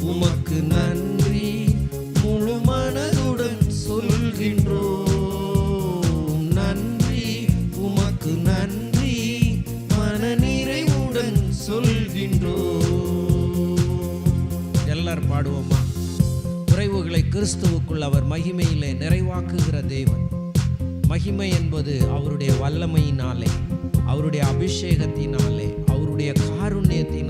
உமக்கு நன்றி. மனதுடன் சொல்கின்றோம். நன்றி நன்றி. மன நிறைவுடன் சொல்கின்றோம். எல்லாரும் பாடுவோமா குறைவுகளை கிறிஸ்துவுக்குள் அவர் மகிமையிலே நிறைவாக்குகிற தேவன். மகிமை என்பது அவருடைய வல்லமையினாலே அவருடைய அபிஷேகத்தினாலே කාරුණය තින්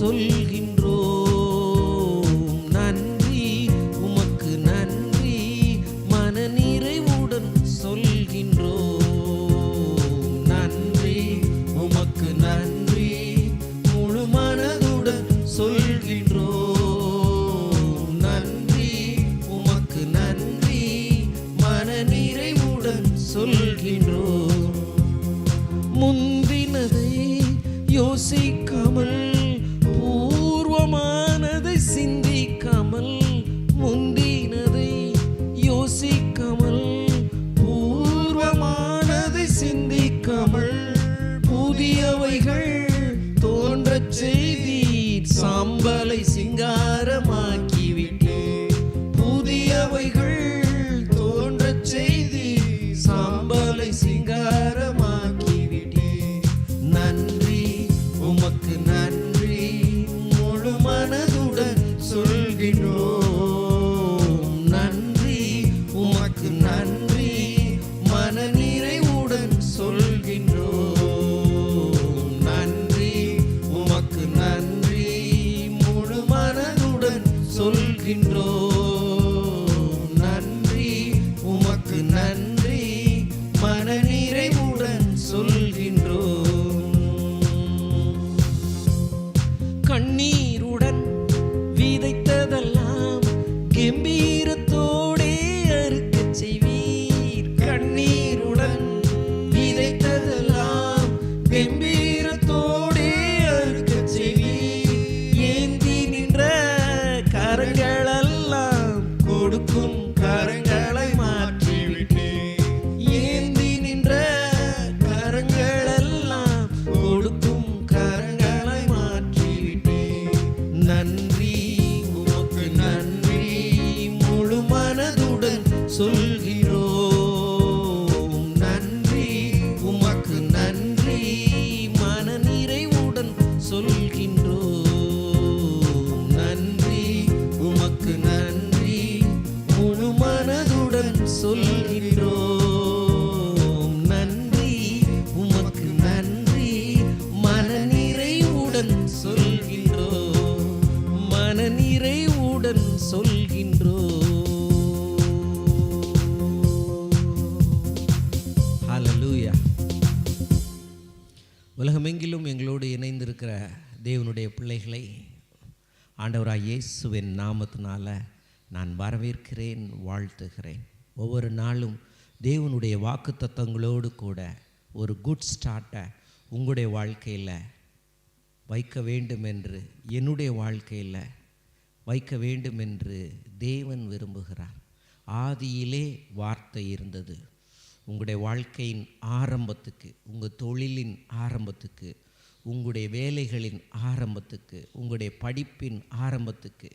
azul. ஆண்டவராக இயேசுவின் நாமத்தினால நான் வரவேற்கிறேன் வாழ்த்துகிறேன். ஒவ்வொரு நாளும் தேவனுடைய வாக்குத்தத்தங்களோடு கூட ஒரு குட் ஸ்டார்ட்டை உங்களுடைய வாழ்க்கையில் வைக்க வேண்டும் என்று என்னுடைய வாழ்க்கையில் வைக்க வேண்டும் என்று தேவன் விரும்புகிறார். ஆதியிலே வார்த்தை இருந்தது. உங்களுடைய வாழ்க்கையின் ஆரம்பத்துக்கு உங்கள் தொழிலின் ஆரம்பத்துக்கு உங்களுடைய வேலைகளின் ஆரம்பத்துக்கு உங்களுடைய படிப்பின் ஆரம்பத்துக்கு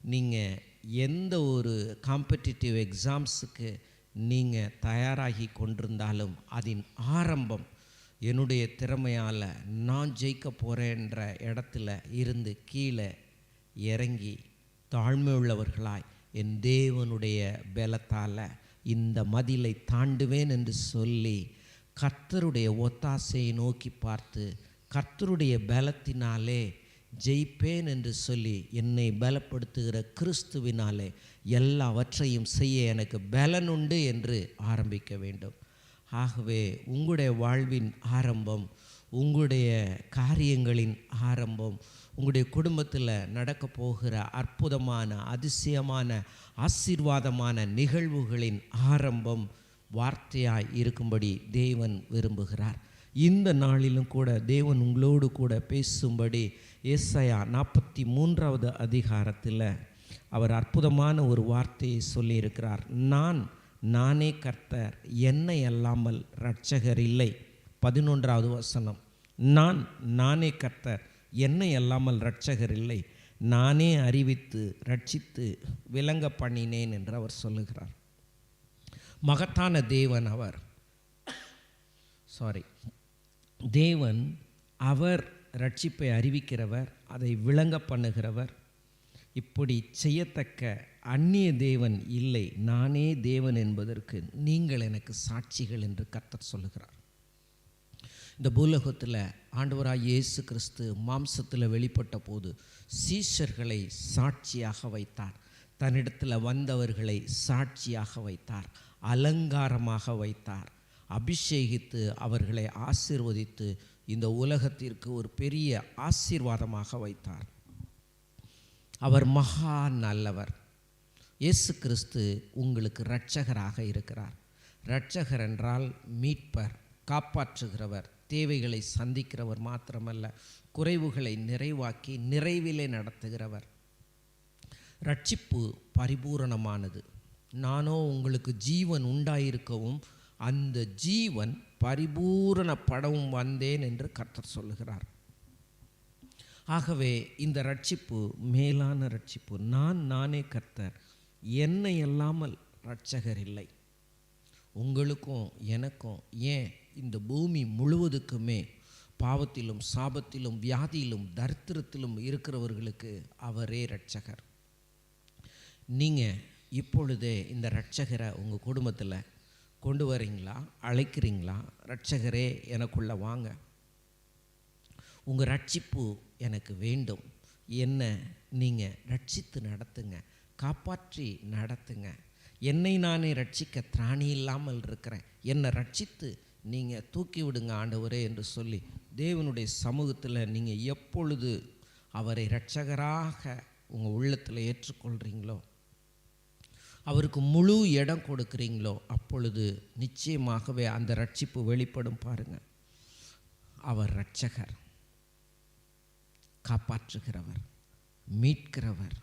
நீங்கள் எந்த ஒரு காம்படிட்டிவ் எக்ஸாம்ஸுக்கு நீங்கள் தயாராகி கொண்டிருந்தாலும் அதன் ஆரம்பம் என்னுடைய திறமையால் நான் ஜெயிக்க போகிறேன்ற இடத்துல இருந்து கீழே இறங்கி தாழ்மை உள்ளவர்களாய் என் தேவனுடைய பலத்தால் இந்த மதிலை தாண்டுவேன் என்று சொல்லி கர்த்தருடைய ஒத்தாசையை நோக்கி பார்த்து கர்த்தருடைய பலத்தினாலே ஜெயிப்பேன் என்று சொல்லி என்னை பலப்படுத்துகிற கிறிஸ்துவினாலே எல்லாவற்றையும் செய்ய எனக்கு பலன் உண்டு என்று ஆரம்பிக்க வேண்டும். ஆகவே உங்களுடைய வாழ்வின் ஆரம்பம் உங்களுடைய காரியங்களின் ஆரம்பம் உங்களுடைய குடும்பத்தில் நடக்க போகிற அற்புதமான அதிசயமான ஆசீர்வாதமான நிகழ்வுகளின் ஆரம்பம் வார்த்தையாய் இருக்கும்படி தேவன் விரும்புகிறார். இந்த நாளிலும் கூட தேவன் உங்களோடு கூட பேசும்படி ஏசையா நாற்பத்தி மூன்றாவது அதிகாரத்தில் அவர் அற்புதமான ஒரு வார்த்தையை சொல்லியிருக்கிறார். நான் நானே கர்த்தர் என்னை அல்லாமல் இரட்சகர் இல்லை. பதினொன்றாவது வசனம். நான் நானே கர்த்தர் என்னை அல்லாமல் இரட்சகர் இல்லை. நானே அறிவித்து ரட்சித்து விளங்க பண்ணினேன் என்று அவர் சொல்லுகிறார். மகத்தான தேவன் அவர். சாரி தேவன் அவர் ரட்சிப்பை அறிவிக்கிறவர் அதை விளங்க பண்ணுகிறவர். இப்படி செய்யத்தக்க அந்நிய தேவன் இல்லை நானே தேவன் என்பதற்கு நீங்கள் எனக்கு சாட்சிகள் என்று கர்த்தர் சொல்லுகிறார். இந்த பூலோகத்தில் ஆண்டவராக இயேசு கிறிஸ்து மாம்சத்தில் வெளிப்பட்ட போது சீஷர்களை சாட்சியாக வைத்தார். தன்னிடத்தில் வந்தவர்களை சாட்சியாக வைத்தார் அலங்காரமாக வைத்தார். அபிஷேகித்து அவர்களை ஆசிர்வதித்து இந்த உலகத்திற்கு ஒரு பெரிய ஆசீர்வாதமாக வைத்தார். அவர் மகா நல்லவர். இயேசு கிறிஸ்து உங்களுக்கு இரட்சகராக இருக்கிறார். இரட்சகர் என்றால் மீட்பர் காப்பாற்றுகிறவர் தேவைகளை சந்திக்கிறவர் மாத்திரமல்ல குறைவுகளை நிறைவாக்கி நிறைவிலே நடத்துகிறவர். ரட்சிப்பு பரிபூரணமானது. நானோ உங்களுக்கு ஜீவன் உண்டாயிருக்கவும் அந்த ஜீவன் பரிபூரணப்படவும் வந்தேன் என்று கர்த்தர் சொல்லுகிறார். ஆகவே இந்த ரட்சிப்பு மேலான ரட்சிப்பு நான் நானே கர்த்தர் என்னை அல்லாமல் ரட்சகர் இல்லை. உங்களுக்கும் எனக்கும் ஏன்? இந்த பூமி முழுவதுக்குமே பாவத்திலும் சாபத்திலும் வியாதியிலும் தரித்திரத்திலும் இருக்கிறவர்களுக்கு அவரே ரட்சகர் நீங்கள் இப்பொழுதே இந்த ரட்சகரை உங்கள் குடும்பத்தில் கொண்டு வரீங்களா? அழைக்கிறீங்களா? ரட்சகரே எனக்குள்ளே வாங்க. உங்கள் ரட்சிப்பு எனக்கு வேண்டும். என்ன நீங்கள் ரட்சித்து நடத்துங்க. காப்பாற்றி நடத்துங்க. என்னை நானே ரட்சிக்க திராணி இல்லாமல் இருக்கிறேன். என்னை ரட்சித்து நீங்கள் தூக்கி விடுங்க ஆண்டவரே என்று சொல்லி தேவனுடைய சமூகத்தில் நீங்கள் எப்பொழுது அவரை இரட்சகராக உங்கள் உள்ளத்தில் ஏற்றுக்கொள்கிறீங்களோ அவருக்கு முழு இடம் கொடுக்குறீங்களோ அப்பொழுது நிச்சயமாகவே அந்த ரட்சிப்பு வெளிப்படும் பாருங்கள் அவர் ரட்சகர் காப்பாற்றுகிறவர். மீட்கிறவர்.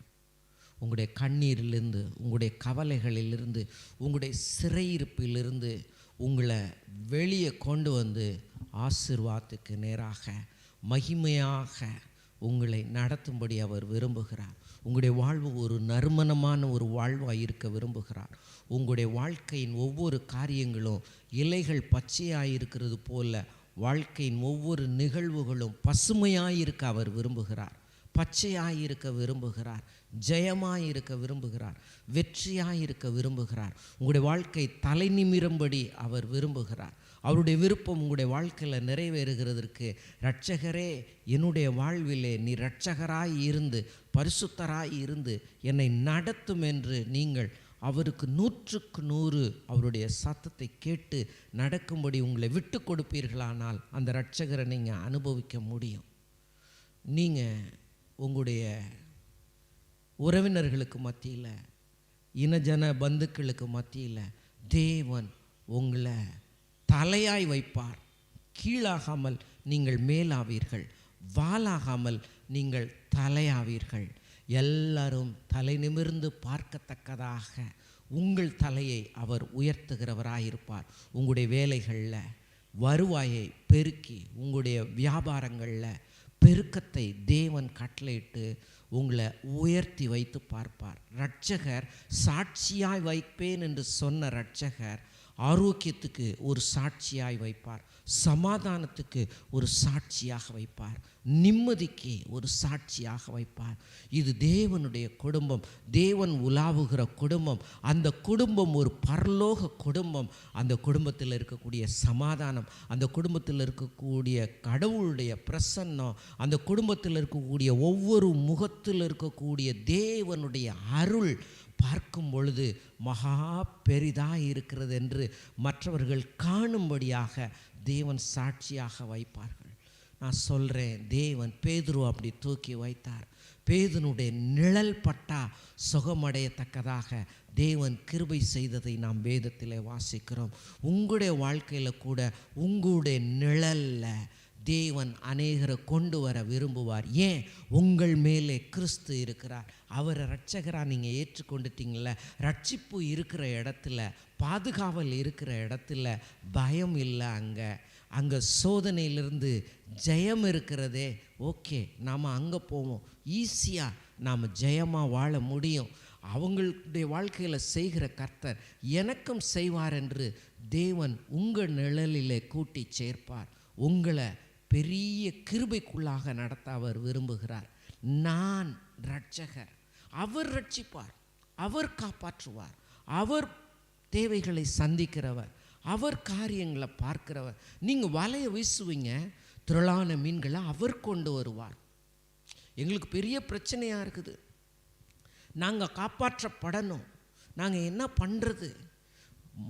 உங்களுடைய கண்ணீரிலிருந்து உங்களுடைய கவலைகளிலிருந்து உங்களுடைய சிறையிருப்பிலிருந்து உங்களை வெளியே கொண்டு வந்து ஆசிர்வாதத்துக்கு நேராக மகிமையாக உங்களை நடத்தும்படி அவர் விரும்புகிறார். உங்களுடைய வாழ்வு ஒரு நறுமணமான ஒரு வாழ்வாக இருக்க விரும்புகிறார். உங்களுடைய வாழ்க்கையின் ஒவ்வொரு காரியங்களும் இலைகள் பச்சையாக இருக்கிறது போல வாழ்க்கையின் ஒவ்வொரு நிகழ்வுகளும் பசுமையாக இருக்க அவர் விரும்புகிறார். பச்சையாக இருக்க விரும்புகிறார். ஜெயமாக இருக்க விரும்புகிறார். வெற்றியாக இருக்க விரும்புகிறார். உங்களுடைய வாழ்க்கை தலை நிமிரும்படி அவர் விரும்புகிறார். அவருடைய விருப்பம் உங்களுடைய வாழ்க்கையில் நிறைவேறுகிறதற்கு இரட்சகரே என்னுடைய வாழ்விலே நீ இரட்சகராய் இருந்து பரிசுத்தராய் இருந்து என்னை நடத்தும் என்று நீங்கள் அவருக்கு நூற்றுக்கு நூறு அவருடைய சத்தத்தை கேட்டு நடக்கும்படி உங்களை விட்டு கொடுப்பீர்களானால் அந்த ரட்சகரை நீங்கள் அனுபவிக்க முடியும். நீங்கள் உங்களுடைய உறவினர்களுக்கு மத்தியில் இனஜன பந்துக்களுக்கு மத்தியில் தேவன் உங்களை தலையாய் வைப்பார். கீழாகாமல் நீங்கள் மேலாவீர்கள். வாலாகாமல் நீங்கள் தலையாவீர்கள். எல்லாரும் தலை நிமிர்ந்து பார்க்கத்தக்கதாக உங்கள் தலையை அவர் உயர்த்துகிறவராயிருப்பார். உங்களுடைய வேலைகளில் வருவாயை பெருக்கி உங்களுடைய வியாபாரங்களில் பெருக்கத்தை தேவன் கட்டளையிட்டு உங்களை உயர்த்தி வைத்து பார்ப்பார். ரட்சகர் சாட்சியாய் வைப்பேன் என்று சொன்ன ரட்சகர் ஆரோக்கியத்துக்கு ஒரு சாட்சியாய் வைப்பார். சமாதானத்துக்கு ஒரு சாட்சியாக வைப்பார். நிம்மதிக்கு ஒரு சாட்சியாக வைப்பார். இது தேவனுடைய குடும்பம். தேவன் உலாவுகிற குடும்பம். அந்த குடும்பம் ஒரு பரலோக குடும்பம். அந்த குடும்பத்தில் இருக்கக்கூடிய சமாதானம் அந்த குடும்பத்தில் இருக்கக்கூடிய கடவுளுடைய பிரசன்னம் அந்த குடும்பத்தில் இருக்கக்கூடிய ஒவ்வொரு முகத்தில் இருக்கக்கூடிய தேவனுடைய அருள் பார்க்கும் பொழுது மகா பெரிதாக இருக்கிறது என்று மற்றவர்கள் காணும்படியாக தேவன் சாட்சியாக வைப்பார்கள். நான் சொல்கிறேன் தேவன் பேதுரு அப்படி தூக்கி வைத்தார். பேதனுடைய நிழல் பட்டா சுகமடையத்தக்கதாக தேவன் கிருபை செய்ததை நாம் வேதத்தில் வாசிக்கிறோம். உங்களுடைய வாழ்க்கையில் கூட உங்களுடைய நிழலில் தேவன் அநேகரை கொண்டு வர விரும்புவார். ஏன்? உங்கள் மேலே கிறிஸ்து இருக்கிறார். அவரை ரட்சகராக நீங்கள் ஏற்றுக்கொண்டுட்டீங்கள ரட்சிப்பு இருக்கிற இடத்துல பாதுகாவல் இருக்கிற இடத்துல பயம் இல்லை அங்கே. அங்கே சோதனையிலிருந்து ஜெயம் இருக்கிறதே. ஓகே நாம் அங்கே போவோம். ஈஸியாக நாம் ஜெயமாக வாழ முடியும். அவங்களுடைய வாழ்க்கையில் செய்கிற கர்த்தர் எனக்கும் செய்வார் என்று தேவன் உங்கள் நிழலிலே கூட்டி சேர்ப்பார். உங்களை பெரிய கிருபைக்குள்ளாக நடத்த அவர் விரும்புகிறார். நான் ரட்சகர் அவர் ரட்சிப்பார் அவர் காப்பாற்றுவார். அவர் தேவைகளை சந்திக்கிறவர். அவர் காரியங்களை பார்க்கிறவர். நீங்கள் வலையை வீசுவீங்க. திரளான மீன்களை அவர் கொண்டு வருவார். எங்களுக்கு பெரிய பிரச்சனையாக இருக்குது. நாங்கள் காப்பாற்றப்படணும். நாங்கள் என்ன பண்ணுறது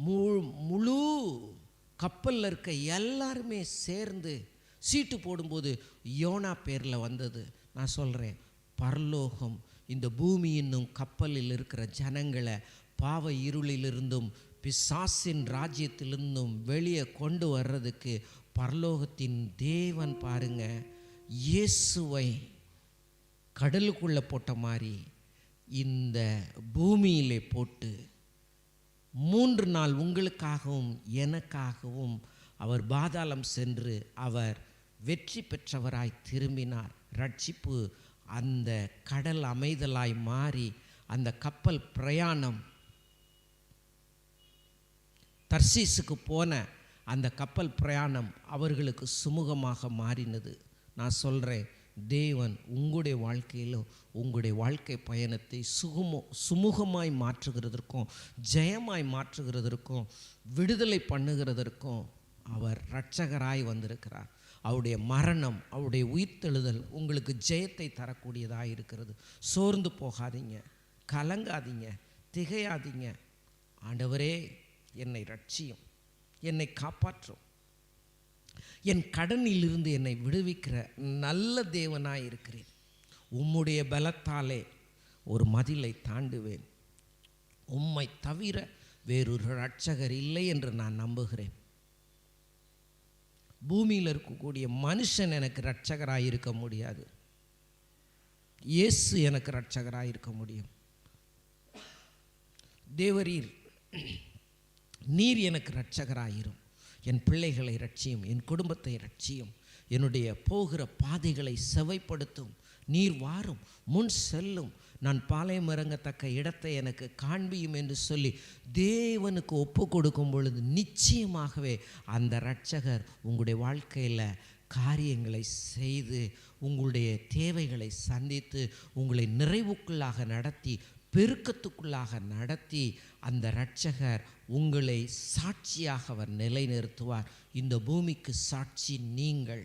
மு முழு கப்பலில் இருக்க எல்லாருமே சேர்ந்து சீட்டு போடும்போது யோனா பேரில் வந்தது. நான் சொல்கிறேன் பரலோகம் இந்த பூமி என்னும் கப்பலில் இருக்கிற ஜனங்களை பாவ இருளிலிருந்தும் பிசாசின் ராஜ்யத்திலிருந்தும் வெளியே கொண்டு வர்றதுக்கு பரலோகத்தின் தேவன் பாருங்க இயேசுவை கடலுக்குள்ளே போட்ட மாதிரி இந்த பூமியிலே போட்டு மூன்று நாள் உங்களுக்காகவும் எனக்காகவும் அவர் பாதாளம் சென்று அவர் வெற்றி பெற்றவராய் திரும்பினார். ரட்சிப்பு அந்த கடல் அமைதலாய் மாறி அந்த கப்பல் பிரயாணம். தர்சீஸுக்கு போன அந்த கப்பல் பிரயாணம் அவர்களுக்கு சுமூகமாக மாறினது. நான் சொல்கிறேன் தேவன் உங்களுடைய வாழ்க்கையிலும் உங்களுடைய வாழ்க்கை பயணத்தை சுகமோ சுமூகமாய் மாற்றுகிறதற்கும் ஜெயமாய் மாற்றுகிறதற்கும் விடுதலை பண்ணுகிறதற்கும் அவர் இரட்சகராய் வந்திருக்கிறார். அவருடைய மரணம் அவருடைய உயிர்த்தெழுதல் உங்களுக்கு ஜெயத்தை தரக்கூடியதாக இருக்கிறது. சோர்ந்து போகாதீங்க கலங்காதீங்க திகையாதீங்க. ஆண்டவரே என்னை ரட்சியும் என்னை காப்பாற்றும். என் கடனிலிருந்து என்னை விடுவிக்கிற நல்ல தேவனாக இருக்கிறேன் உம்முடைய பலத்தாலே ஒரு மதிலை தாண்டுவேன். உம்மை தவிர வேறொரு ரட்சகர் இல்லை என்று நான் நம்புகிறேன். பூமியில் இருக்கக்கூடிய மனுஷன் எனக்கு ரட்சகராக இருக்க முடியாது. இயேசு எனக்கு ரட்சகராக இருக்க முடியும். தேவரீர் நீர் எனக்கு ரட்சகராயிரும் என் பிள்ளைகளை ரட்சியும் என் குடும்பத்தை ரட்சியும் என்னுடைய போகிற பாதைகளை செவைப்படுத்தும். நீர் வாரும் முன் செல்லும். நான் பாளையம் இறங்கத்தக்க இடத்தை எனக்கு காண்பியும் என்று சொல்லி தேவனுக்கு ஒப்பு கொடுக்கும் பொழுது நிச்சயமாகவே அந்த இரட்சகர் உங்களுடைய வாழ்க்கையில் காரியங்களை செய்து உங்களுடைய தேவைகளை சந்தித்து உங்களை நிறைவுக்குள்ளாக நடத்தி பெருக்கத்துக்குள்ளாக நடத்தி அந்த இரட்சகர் உங்களை சாட்சியாக அவர் நிலைநிறுத்துவார். இந்த பூமிக்கு சாட்சி நீங்கள்.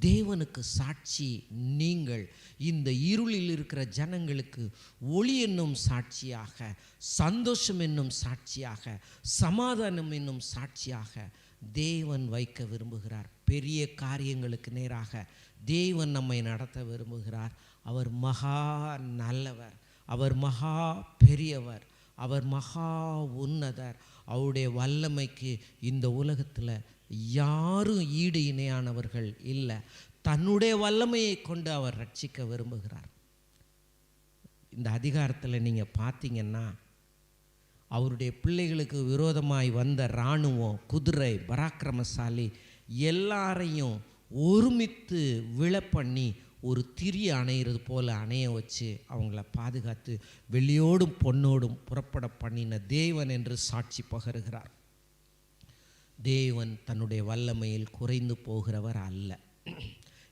தேவனுக்கு சாட்சி நீங்கள். இந்த இருளில் இருக்கிற ஜனங்களுக்கு ஒளி என்னும் சாட்சியாக சந்தோஷம் என்னும் சாட்சியாக சமாதானம் என்னும் சாட்சியாக தேவன் வைக்க விரும்புகிறார். பெரிய காரியங்களுக்கு நேராக தேவன் நம்மை நடத்த விரும்புகிறார். அவர் மகா நல்லவர் அவர் மகா பெரியவர் அவர் மகா உன்னதர். அவருடைய வல்லமைக்கு இந்த உலகத்தில் யாரும் ஈடு இணையானவர்கள் இல்லை. தன்னுடைய வல்லமையை கொண்டு அவர் ரட்சிக்க விரும்புகிறார். இந்த அதிகாரத்தில் நீங்கள் பார்த்தீங்கன்னா அவருடைய பிள்ளைகளுக்கு விரோதமாய் வந்த இராணுவம் குதிரை பராக்கிரமசாலி எல்லாரையும் ஒருமித்து விழ பண்ணி ஒரு திரி அணையிறது போல அணைய வச்சு அவங்கள பாதுகாத்து வெளியோடும் பொண்ணோடும் புறப்பட பண்ணின தேவன் என்று சாட்சி பகருகிறார். தேவன் தன்னுடைய வல்லமையில் குறைந்து போகிறவர் அல்ல.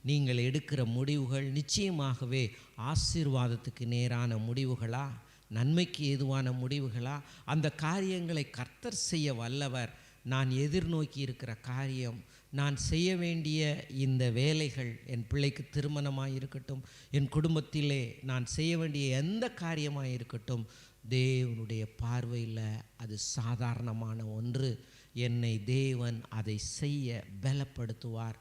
நீங்கள் எடுக்கிற முடிவுகள் நிச்சயமாகவே ஆசீர்வாதத்துக்கு நேரான முடிவுகளா? நன்மைக்கு ஏதுவான முடிவுகளா? அந்த காரியங்களை கர்த்தர் செய்ய வல்லவர். நான் எதிர்நோக்கி இருக்கிற காரியம் நான் செய்ய வேண்டிய இந்த வேலைகள் என் பிள்ளைக்கு திருமணமாக இருக்கட்டும் என் குடும்பத்திலே நான் செய்ய வேண்டிய எந்த காரியமாக இருக்கட்டும் தேவனுடைய பார்வையில் அது சாதாரணமான ஒன்று. என்னை தேவன் அதை செய்ய பலப்படுத்துவார்.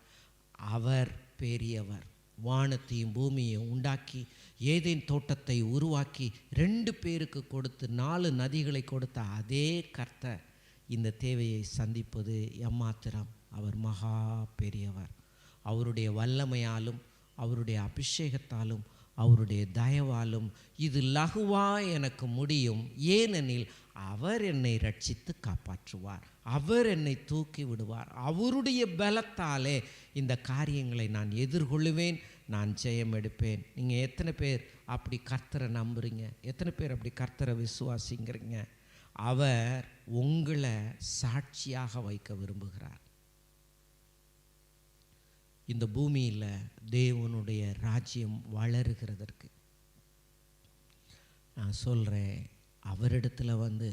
அவர் பெரியவர். வானத்தையும் பூமியையும் உண்டாக்கி ஏதேன் தோட்டத்தை உருவாக்கி ரெண்டு பேருக்கு கொடுத்து நாலு நதிகளை கொடுத்த அதே கர்த்தர் இந்த தேவையை சந்திப்பது எம்மாத்திரம். அவர் மகா பெரியவர். அவருடைய வல்லமையாலும் அவருடைய அபிஷேகத்தாலும் அவருடைய தயவாலும் இது லகுவா எனக்கு முடியும். ஏனெனில் அவர் என்னை ரட்சித்து காப்பாற்றுவார். அவர் என்னை தூக்கி விடுவார். அவருடைய பலத்தாலே இந்த காரியங்களை நான் எதிர்கொள்ளுவேன் நான் ஜெயம் எடுப்பேன். நீங்கள் எத்தனை பேர் அப்படி கர்த்தரை நம்புறீங்க? எத்தனை பேர் அப்படி கர்த்தரை விசுவாசிங்கிறீங்க அவர் உங்களை சாட்சியாக வைக்க விரும்புகிறார். இந்த பூமியில் தேவனுடைய ராஜ்யம் வளருகிறதற்கு. நான் சொல்கிறேன் அவரிடத்துல வந்து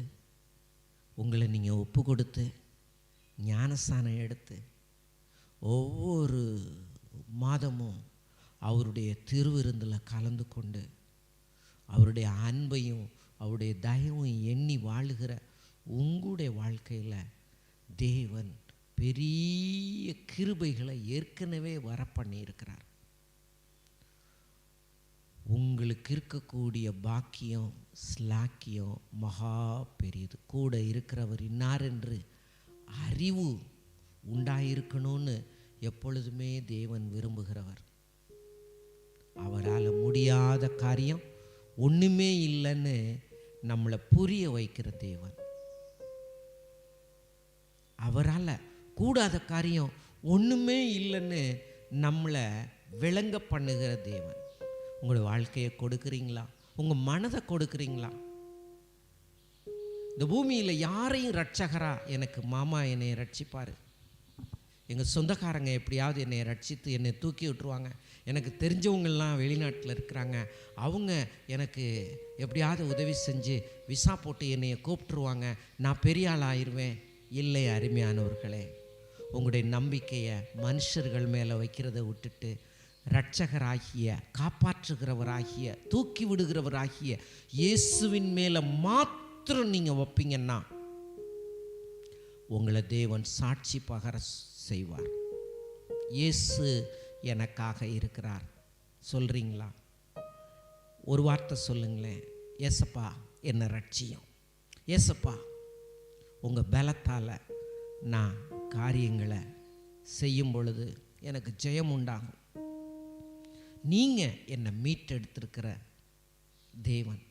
உங்களை நீங்கள் ஒப்பு கொடுத்து ஞானஸ்தானம் எடுத்து ஒவ்வொரு மாதமும் அவருடைய திருவிருந்தில் கலந்து கொண்டு அவருடைய அன்பையும் அவருடைய தயவும் எண்ணி வாழுகிற உங்களுடைய வாழ்க்கையில் தேவன் பெரிய கிருபைகளை ஏற்கனவே வர பண்ணியிருக்கிறார் உங்களுக்கு இருக்கக்கூடிய பாக்கியம் ஸ்லாக்கியம் மகா பெரியது. கூட இருக்கிறவர் இன்னார் என்று அறிவு உண்டாயிருக்கணும்னு எப்பொழுதுமே தேவன் விரும்புகிறவர். அவரால் முடியாத காரியம் ஒன்றுமே இல்லைன்னு நம்மளை புரிய வைக்கிற தேவன். அவரால் கூடாத காரியம் ஒன்றுமே இல்லைன்னு நம்மளை விளங்க பண்ணுகிற தேவன். உங்களோட வாழ்க்கையை கொடுக்குறீங்களா? உங்கள் மனதை கொடுக்குறீங்களா? இந்த பூமியில் யாரையும் ரட்சகரா எனக்கு மாமா என்னை ரட்சிப்பார் எங்கள் சொந்தக்காரங்க எப்படியாவது என்னை ரட்சித்து என்னை தூக்கி விட்டுருவாங்க. எனக்கு தெரிஞ்சவங்கள்லாம் வெளிநாட்டில் இருக்கிறாங்க. அவங்க எனக்கு எப்படியாவது உதவி செஞ்சு விசா போட்டு என்னையை கூப்பிட்டுருவாங்க. நான் பெரிய ஆள் ஆயிடுவேன் இல்லை அருமையானவர்களே. உங்களுடைய நம்பிக்கையை மனுஷர்கள் மேலே வைக்கிறத விட்டுட்டு இரட்சகராகிய காப்பாற்றுகிறவராகிய தூக்கி விடுகிறவராகிய இயேசுவின் மேலே மாத்திரம் நீங்கள் வைப்பீங்கன்னா உங்களை தேவன் சாட்சி பகர செய்வார். இயேசு எனக்காக இருக்கிறார். சொல்கிறீங்களா ஒரு வார்த்தை சொல்லுங்களேன். ஏசப்பா என்னை ரட்சியம். ஏசப்பா உங்கள் பலத்தால் நான் காரியங்களை செய்யும் பொழுது எனக்கு ஜெயம் உண்டாகும். நீங்கள் என்னை மீட்டெடுத்திருக்கிற தேவன்.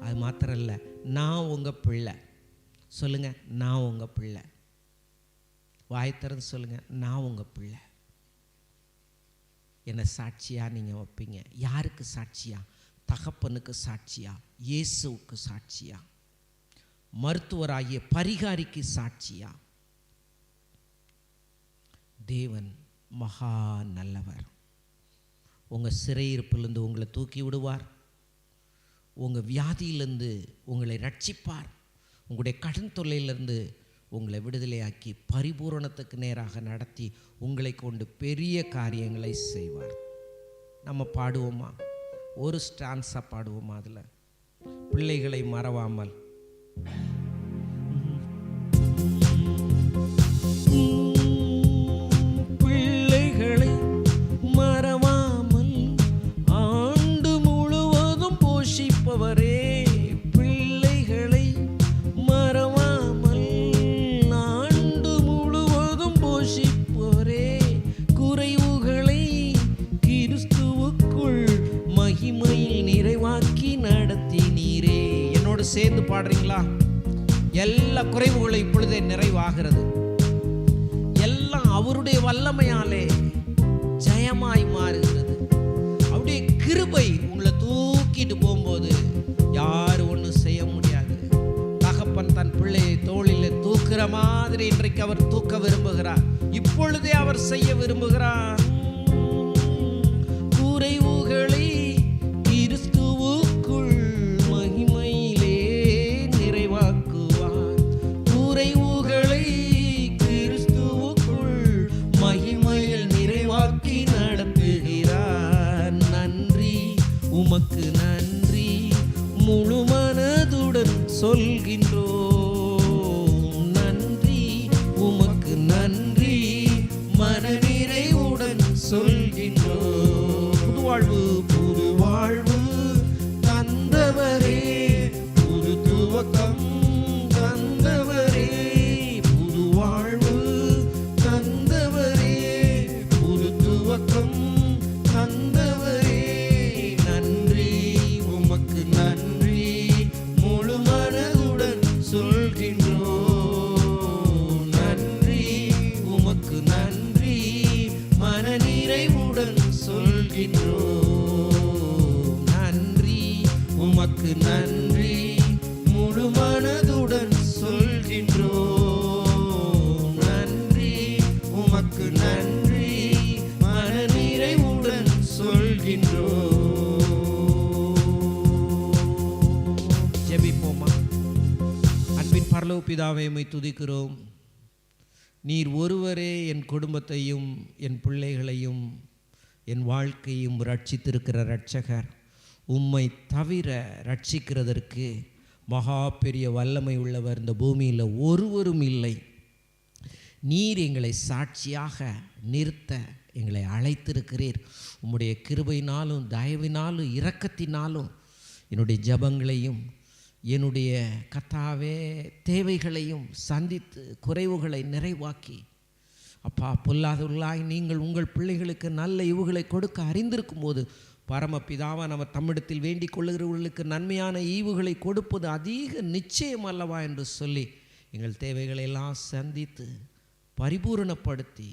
அது மாத்திரம் இல்லை நான் உங்கள் பிள்ளை. சொல்லுங்கள் நான் உங்கள் பிள்ளை. வாய்த்தறது சொல்லுங்கள் நான் உங்கள் பிள்ளை. என்னை சாட்சியாக நீங்கள் வைப்பீங்க. யாருக்கு சாட்சியா? தகப்பனுக்கு சாட்சியா? இயேசுவுக்கு சாட்சியா? மருத்துவராகிய பரிகாரிக்கு சாட்சியா? தேவன் மகா நல்லவர். உங்கள் சிறையிருப்பிலிருந்து உங்களை தூக்கி விடுவார். உங்கள் வியாதியிலிருந்து உங்களை ரட்சிப்பார். உங்களுடைய கடன் தொல்லையிலிருந்து உங்களை விடுதலையாக்கி பரிபூரணத்துக்கு நேராக நடத்தி உங்களை கொண்டு பெரிய காரியங்களை செய்வார். நம்ம பாடுவோமா? ஒரு ஸ்டான்ஸாக பாடுவோமா அதில்? பிள்ளைகளை மறவாமல். பாடுறீங்களா? எல்லா குறைவுகளும் இப்பொழுதே நிறைவாகிறது. எல்லாம் அவருடைய வல்லமையாலே ஜெயமாய் மாறுகிறது. அவருடைய கிருபை உங்களை தூக்கிட்டு போகும்போது யாரும் ஒன்றும் செய்ய முடியாது. தகப்பன் தன் பிள்ளையை தோளில் தூக்குற மாதிரி இன்றைக்கு அவர் தூக்க விரும்புகிறார். இப்பொழுதே அவர் செய்ய விரும்புகிறார். தந்தவரே நன்றி. உமக்கு நன்றி. முழு மனதுடன் சொல்கின்றோம். நன்றி. உமக்கு நன்றி. மனநிறைவுடன் சொல்கின்றோம். நன்றி. உமக்கு நன்றி. பிதாவை உம்மை துதிக்கிறோம். நீர் ஒருவரே என் குடும்பத்தையும் என் பிள்ளைகளையும் என் வாழ்க்கையும் ரட்சித்திருக்கிற ரட்சகர் உம்மை தவிர ரட்சிக்கிறதற்கு மகா பெரிய வல்லமை உள்ளவர் இந்த பூமியில் ஒருவரும் இல்லை. நீர் எங்களை சாட்சியாக நிறுத்த எங்களை அழைத்திருக்கிறீர். உம்முடைய கிருபையினாலும் தயவினாலும் இரக்கத்தினாலும் என்னுடைய ஜபங்களையும் என்னுடைய கத்தாவே தேவைகளையும் சந்தித்து குறைவுகளை நிறைவாக்கி. அப்பா பொல்லாதவர்களாய் நீங்கள் உங்கள் பிள்ளைகளுக்கு நல்ல ஈவுகளை கொடுக்க அறிந்திருக்கும் போது பரமபிதாவா நம்ம தம்மிடத்தில் வேண்டிக் கொள்ளுகிறவர்களுக்கு நன்மையான ஈவுகளை கொடுப்பது அதிக நிச்சயம் அல்லவா என்று சொல்லி எங்கள் தேவைகளை எல்லாம் சந்தித்து பரிபூரணப்படுத்தி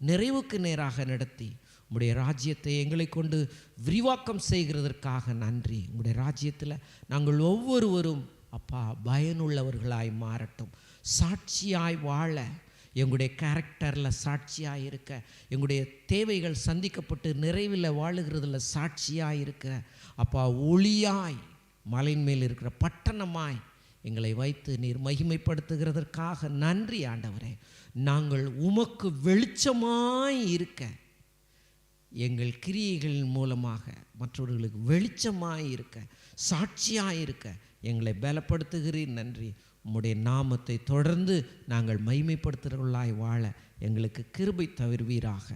நிறைவுக்கு நேராக நடத்தி உங்களுடைய ராஜ்யத்தை எங்களை கொண்டு விரிவாக்கம் செய்கிறதற்காக நன்றி. உங்களுடைய ராஜ்யத்தில் நாங்கள் ஒவ்வொருவரும் அப்பா பயனுள்ளவர்களாய் மாறட்டும். சாட்சியாய் வாழ எங்களுடைய கேரக்டரில் சாட்சியாக இருக்க எங்களுடைய தேவைகள் சந்திக்கப்பட்டு நிறைவில் வாழுகிறதுல சாட்சியாக இருக்க அப்பா ஒளியாய் மலையின் மேல் இருக்கிற பட்டணமாய் எங்களை வைத்து நீர் மகிமைப்படுத்துகிறதற்காக நன்றி ஆண்டவரே. நாங்கள் உமக்கு வெளிச்சமாய் இருக்க எங்கள் கிரியைகளின் மூலமாக மற்றவர்களுக்கு வெளிச்சமாக இருக்க சாட்சியாக இருக்க எங்களை பலப்படுத்துகிறீர். நன்றி. உம்முடைய நாமத்தை தொடர்ந்து நாங்கள் மைமைப்படுத்துகிறவர்களாய் வாழ எங்களுக்கு கிருபை தவிர்வீராக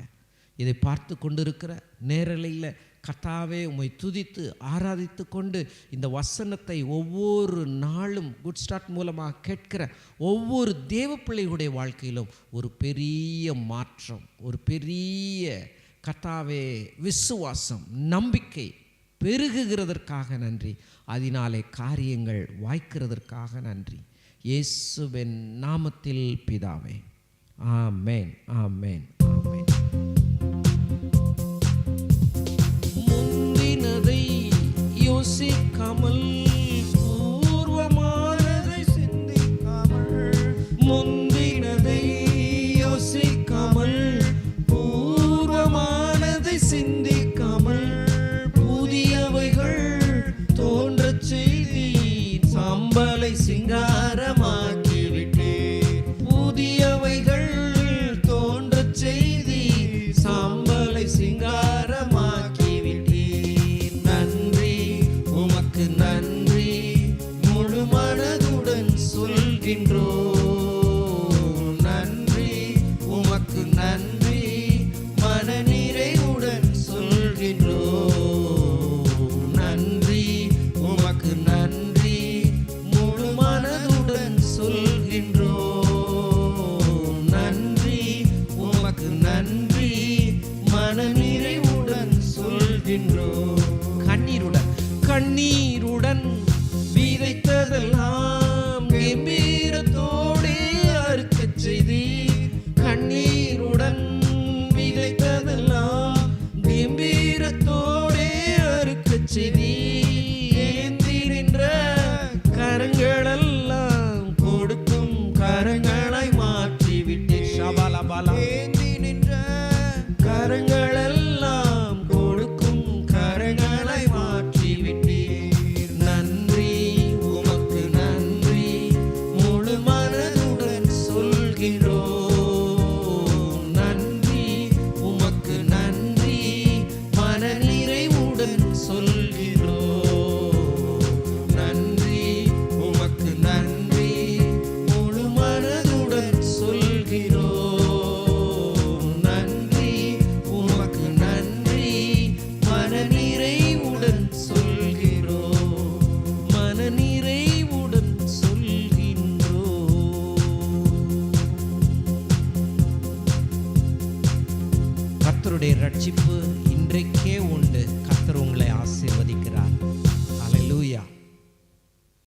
இதை பார்த்து கொண்டிருக்கிற நேரலையில் கத்தாவே உம்மை துதித்து ஆராதித்து கொண்டு இந்த வசனத்தை ஒவ்வொரு நாளும் குட் ஸ்டார்ட் மூலமாக கேட்கிற ஒவ்வொரு தேவ பிள்ளைகளுடைய வாழ்க்கையிலும் ஒரு பெரிய மாற்றம் ஒரு பெரிய கத்தாவே விசுவாசம் நம்பிக்கை பெருகுகிறதற்காக நன்றி. அதனாலே காரியங்கள் வாய்க்கிறதற்காக நன்றி. இயேசுவின் நாமத்தில் பிதாவே. ஆமேன் ஆமேன் ஆமேன். முந்தினதை யோசிக்காமல்